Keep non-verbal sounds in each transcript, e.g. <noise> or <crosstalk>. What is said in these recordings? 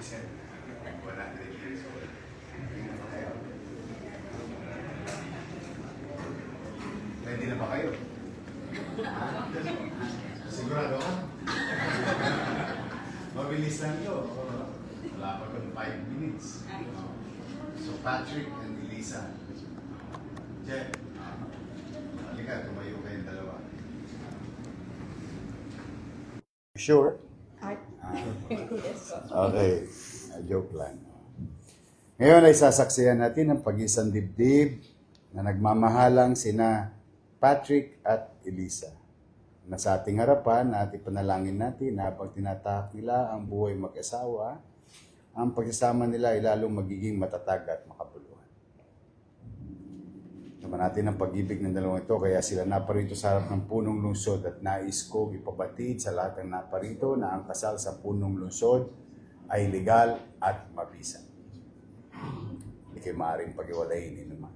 87. 100 years old. Ready na ba kayo? Sigurado ka? Mabilis lang to. Wala pa kung 5 minutes. So Patrick and Elisa. Jeff, halika, tumayo kayong dalawa. Sure? <laughs> Okay. Ah, joke lang. Ngayon ay sasaksiyan natin ang pag-isang dibdib na nagmamahalang sina Patrick at Elisa. Na sa ating harapan at ipanalangin natin na habang tinatahak nila ang buhay mag-asawa, ang pagsasama nila ay lalong magiging matatag at makabuluhan. Naman natin ang pag-ibig ng dalawang ito, kaya sila naparito sa harap ng punong lungsod at nais kong ipabatid sa lahat ng naparito na ang kasal sa punong lungsod ay legal at mabisa. Hindi kayo maaaring pag-iwalayin ni naman.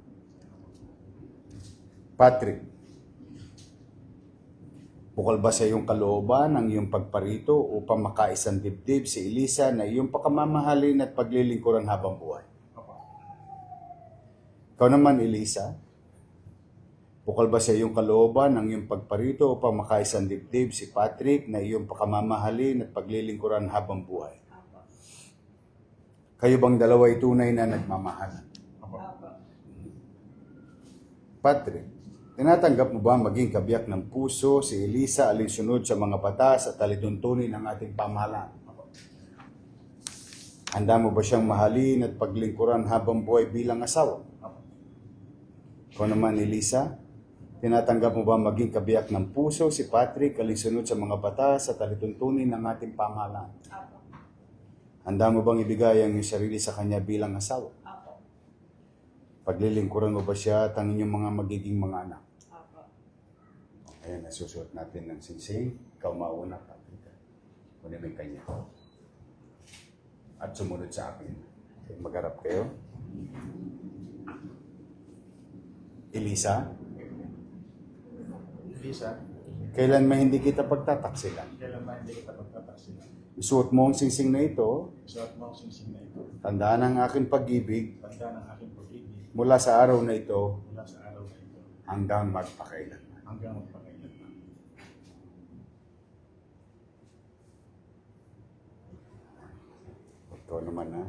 Patrick, bukal ba sa iyong kalooban ang iyong pagparito upang makaisang dibdib si Elisa na iyong pakamamahalin at paglilingkuran habang buhay? Ikaw naman, Elisa, bukal ba sa iyong kalooban ang iyong pagparito upang makaisang dibdib si Patrick na iyong pakamamahalin at paglilingkuran habang buhay? Kayo bang dalawa ay tunay na nagmamahalan? Patrick, tinatanggap mo ba maging kabiyak ng puso si Elisa alinsunod sa mga batas at talituntunin ng ating pamahalaan? Handa mo ba siyang mahalin at paglingkuran habang buhay bilang asawa? Ikaw naman, Elisa, tinatanggap mo ba maging kabiyak ng puso si Patrick alinsunod sa mga batas at talituntunin ng ating pamahalaan? Handa mo bang ibigay ang iyong sarili sa kanya bilang asawa? Paglilingkuran mo ba siya at ang inyong mga magiging mga anak? Ayan, nasusuot natin ng singsing. Ikaw mauna, Patrick. Kunin mo yung kanya. At sumunod sa akin. Magharap kayo. Elisa, Lisa, kailan man hindi kita pagtataksilan? kailan ba hindi kita pagtataksilan? Isuot mo ang singsing na ito, Suot mo ang singsing na ito. tandaan ang aking pag-ibig Tanda ng aking pag-ibig mula sa araw na ito mula sa araw na ito hanggang magpakailanman. hanggang magpakailanman. Ito naman na,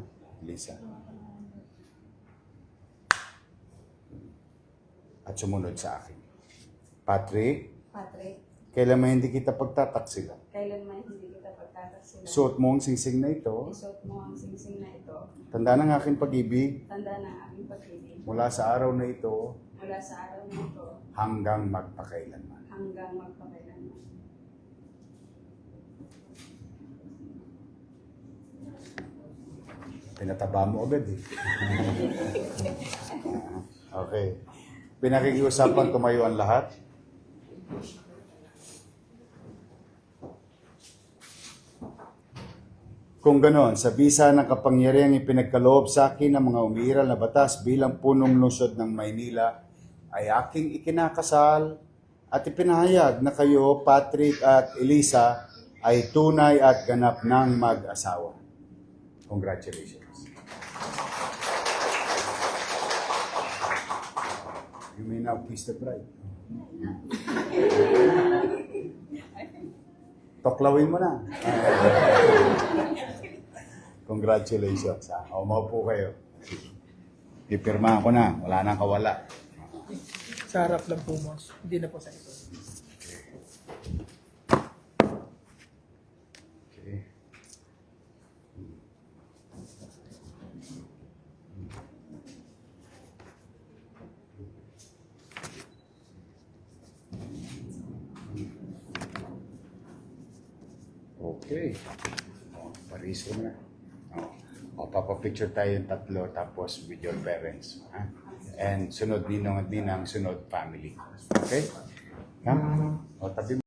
Lisa. At sumunod sa akin. Patrick, Patrick, kailan man hindi kita pagtataksilan? kailanman hindi kita pagtataksilan. Suot mo ang singsing na ito, Isuot mo ang singsing na ito. tanda ng aking pag-ibig Tanda ng aking pag-ibig. mula sa araw na ito Mula sa araw na ito hanggang magpakailanman. hanggang magpakailanman. Pinataba mo agad eh. <laughs> okay. Pinakikiusapan tumayo ang lahat. Kung ganon, sa bisa ng kapangyarihang ipinagkaloob sa akin ng mga umiiral na batas bilang punong lungsod ng Maynila, ay aking ikinakasal at ipinahayag na kayo, Patrick at Elisa, ay tunay at ganap ng mag-asawa. Congratulations. You may now kiss the bride. Toklawin mo na. Congratulations. Ha? O, maupo kayo. Pipirma ko na. Wala nang kawala. Sa harap lang po, boss. Hindi na po sa ito. Okay. Okay. O, paris ko na. O, o papapicture tayo yung tatlo tapos with your parents. Ha? And sunod ninong at ninang, sunod family. Okay? Ha? O, tabi mo.